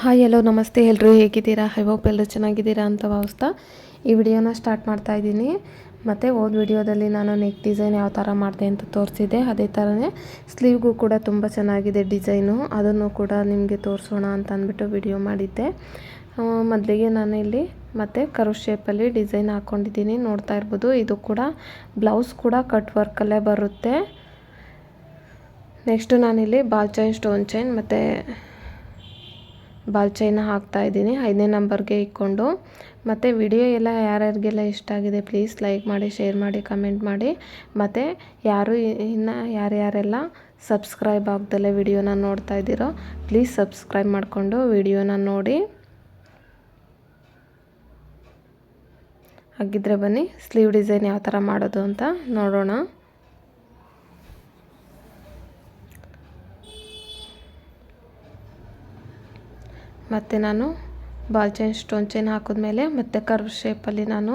Hi ಎಲ್ಲೋ ನಮಸ್ತೆ ಎಲ್ಲರೂ ಹೇಗಿದ್ದೀರಾ? ಐ ಹೋಪ್ ಎಲ್ಲರೂ ಚೆನ್ನಾಗಿದ್ದೀರಾ ಅಂತ ಭಾವಿಸ್ತಾ ಈ ವಿಡಿಯೋನ ಸ್ಟಾರ್ಟ್ ಮಾಡ್ತಾ ಇದ್ದೀನಿ. ಮತ್ತು ಓದ್ ವಿಡಿಯೋದಲ್ಲಿ ನಾನು ನೆಕ್ ಡಿಸೈನ್ ಯಾವ ಥರ ಮಾಡಿದೆ ಅಂತ ತೋರಿಸಿದೆ ಅದೇ ಥರನೇ ಸ್ಲೀವ್ಗೂ ಕೂಡ ತುಂಬ ಚೆನ್ನಾಗಿದೆ ಡಿಸೈನು ಅದನ್ನು ಕೂಡ ನಿಮಗೆ ತೋರಿಸೋಣ ಅಂತ ಅಂದ್ಬಿಟ್ಟು ವಿಡಿಯೋ ಮಾಡಿದ್ದೆ. ಮೊದಲಿಗೆ ನಾನು ಇಲ್ಲಿ ಮತ್ತು ಕರು ಶೇಪಲ್ಲಿ ಡಿಸೈನ್ ಹಾಕ್ಕೊಂಡಿದ್ದೀನಿ ನೋಡ್ತಾ ಇರ್ಬೋದು, ಇದು ಕೂಡ ಬ್ಲೌಸ್ ಕೂಡ ಕಟ್ ವರ್ಕಲ್ಲೇ ಬರುತ್ತೆ. ನೆಕ್ಸ್ಟು ನಾನಿಲ್ಲಿ ಬಾಲ್ ಚೈನ್ ಸ್ಟೋನ್ ಚೈನ್ ಮತ್ತು ಬಾಲ್ ಚೈನ ಹಾಕ್ತಾ ಇದ್ದೀನಿ. ಐದನೇ ನಂಬರ್ಗೆ ಇಕ್ಕೊಂಡು. ಮತ್ತು ವಿಡಿಯೋ ಎಲ್ಲ ಯಾರ್ಯಾರಿಗೆಲ್ಲ ಇಷ್ಟ ಆಗಿದೆ ಪ್ಲೀಸ್ ಲೈಕ್ ಮಾಡಿ, ಶೇರ್ ಮಾಡಿ, ಕಮೆಂಟ್ ಮಾಡಿ. ಮತ್ತು ಯಾರು ಇನ್ನು ಯಾರ್ಯಾರೆಲ್ಲ ಸಬ್ಸ್ಕ್ರೈಬ್ ಆಗ್ದಲ್ಲೇ ವಿಡಿಯೋನ ನೋಡ್ತಾ ಇದ್ದೀರೋ ಪ್ಲೀಸ್ ಸಬ್ಸ್ಕ್ರೈಬ್ ಮಾಡಿಕೊಂಡು ವಿಡಿಯೋನ ನೋಡಿ. ಹಾಗಿದ್ರೆ ಬನ್ನಿ, ಸ್ಲೀವ್ ಡಿಸೈನ್ ಯಾವ ಥರ ಮಾಡೋದು ಅಂತ ನೋಡೋಣ. ಮತ್ತು ನಾನು ಬಾಲ್ ಚೈನ್ ಸ್ಟೋನ್ ಚೈನ್ ಹಾಕಿದ್ಮೇಲೆ ಮತ್ತೆ ಕರ್ವ್ ಶೇಪಲ್ಲಿ ನಾನು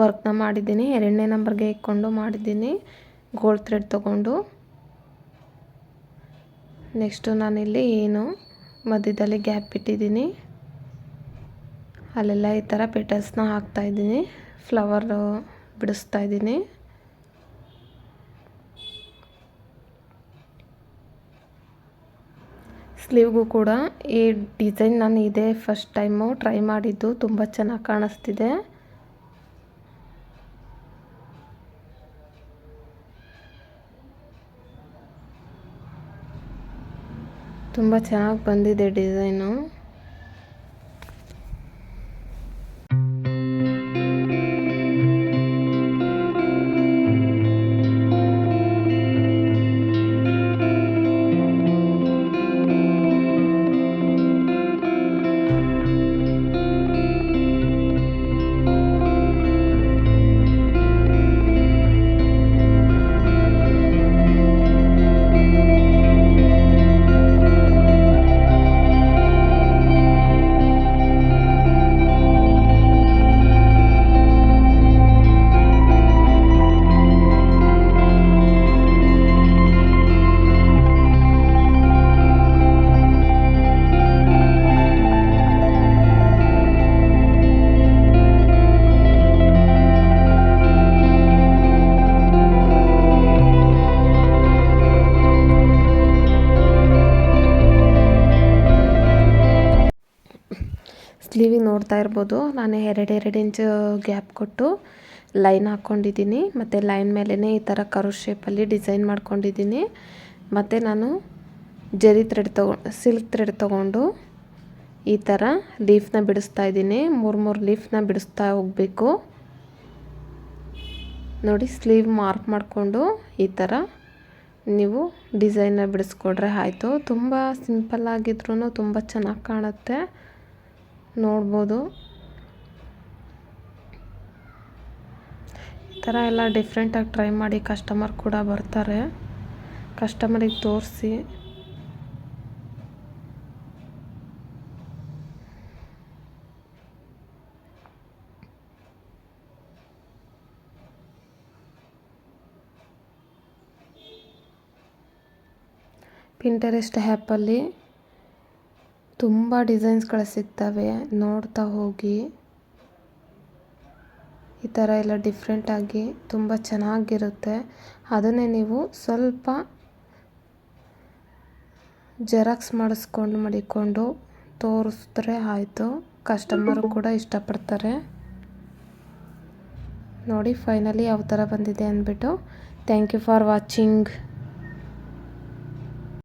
ವರ್ಕ್ನ ಮಾಡಿದ್ದೀನಿ. ಎರಡನೇ ನಂಬರ್ಗೆ ಇಕ್ಕೊಂಡು ಮಾಡಿದ್ದೀನಿ. ಗೋಲ್ಡ್ ಥ್ರೆಡ್ ತೊಗೊಂಡು. ನೆಕ್ಸ್ಟು ನಾನಿಲ್ಲಿ ಏನು ಮಧ್ಯದಲ್ಲಿ ಗ್ಯಾಪ್ ಇಟ್ಟಿದ್ದೀನಿ. ಅಲ್ಲೆಲ್ಲ ಈ ಥರ ಪೆಟಲ್ಸ್ನ ಹಾಕ್ತಾಯಿದ್ದೀನಿ ಫ್ಲವರ್ ಬಿಡಿಸ್ತಾ ಇದ್ದೀನಿ. ಸ್ಲೀವ್ಗೂ ಕೂಡ ಈ ಡಿಸೈನ್ ನಾನು ಇದೇ ಫಸ್ಟ್ ಟೈಮು ಟ್ರೈ ಮಾಡಿದ್ದು, ತುಂಬ ಚೆನ್ನಾಗಿ ಕಾಣಿಸ್ತಿದೆ. ತುಂಬ ಚೆನ್ನಾಗಿ ಬಂದಿದೆ ಡಿಸೈನು. ಸ್ಲೀವಿಗೆ ನೋಡ್ತಾ ಇರ್ಬೋದು. ನಾನು ಎರಡು ಎರಡು ಇಂಚು ಗ್ಯಾಪ್ ಕೊಟ್ಟು ಲೈನ್ ಹಾಕ್ಕೊಂಡಿದ್ದೀನಿ ಮತ್ತು ಲೈನ್ ಮೇಲೇ ಈ ಥರ ಕರು ಶೇಪಲ್ಲಿ ಡಿಸೈನ್ ಮಾಡ್ಕೊಂಡಿದ್ದೀನಿ. ಮತ್ತು ನಾನು ಜರಿ ಥ್ರೆಡ್ ತಗೊ ಸಿಲ್ಕ್ ಥ್ರೆಡ್ ತೊಗೊಂಡು ಈ ಥರ ಲೀಫ್ನ ಬಿಡಿಸ್ತಾ ಇದ್ದೀನಿ. ಮೂರು ಮೂರು ಲೀಫ್ನ ಬಿಡಿಸ್ತಾ ಹೋಗಬೇಕು. ನೋಡಿ ಸ್ಲೀವ್ ಮಾರ್ಕ್ ಮಾಡಿಕೊಂಡು ಈ ಥರ ನೀವು ಡಿಸೈನ್ನ ಬಿಡಿಸ್ಕೊಡ್ರೆ ಆಯಿತು. ತುಂಬ ಸಿಂಪಲ್ ಆಗಿದ್ರೂ ತುಂಬ ಚೆನ್ನಾಗಿ ಕಾಣುತ್ತೆ. ನೋಡ್ಬೋದು. ಈ ಥರ ಎಲ್ಲ ಡಿಫ್ರೆಂಟಾಗಿ ಟ್ರೈ ಮಾಡಿ ಕಸ್ಟಮರ್ ಕೂಡ ಬರ್ತಾರೆ. ಕಸ್ಟಮರಿಗೆ ತೋರಿಸಿ. ಪಿಂಟರೆಸ್ಟ್ ಆ್ಯಪಲ್ಲಿ ತುಂಬ ಡಿಸೈನ್ಸ್ಗಳು ಸಿಗ್ತವೆ. ನೋಡ್ತಾ ಹೋಗಿ. ಈ ಥರ ಎಲ್ಲ ಡಿಫ್ರೆಂಟಾಗಿ ತುಂಬ ಚೆನ್ನಾಗಿರುತ್ತೆ. ಅದನ್ನೇ ನೀವು ಸ್ವಲ್ಪ ಜೆರಾಕ್ಸ್ ಮಾಡಿಸ್ಕೊಂಡು, ಮಡಿಕೊಂಡು ತೋರಿಸಿದ್ರೆ ಆಯಿತು. ಕಸ್ಟಮರು ಕೂಡ ಇಷ್ಟಪಡ್ತಾರೆ. ನೋಡಿ ಫೈನಲಿ ಯಾವ ಥರ ಬಂದಿದೆ ಅಂದ್ಬಿಟ್ಟು. Thank you for watching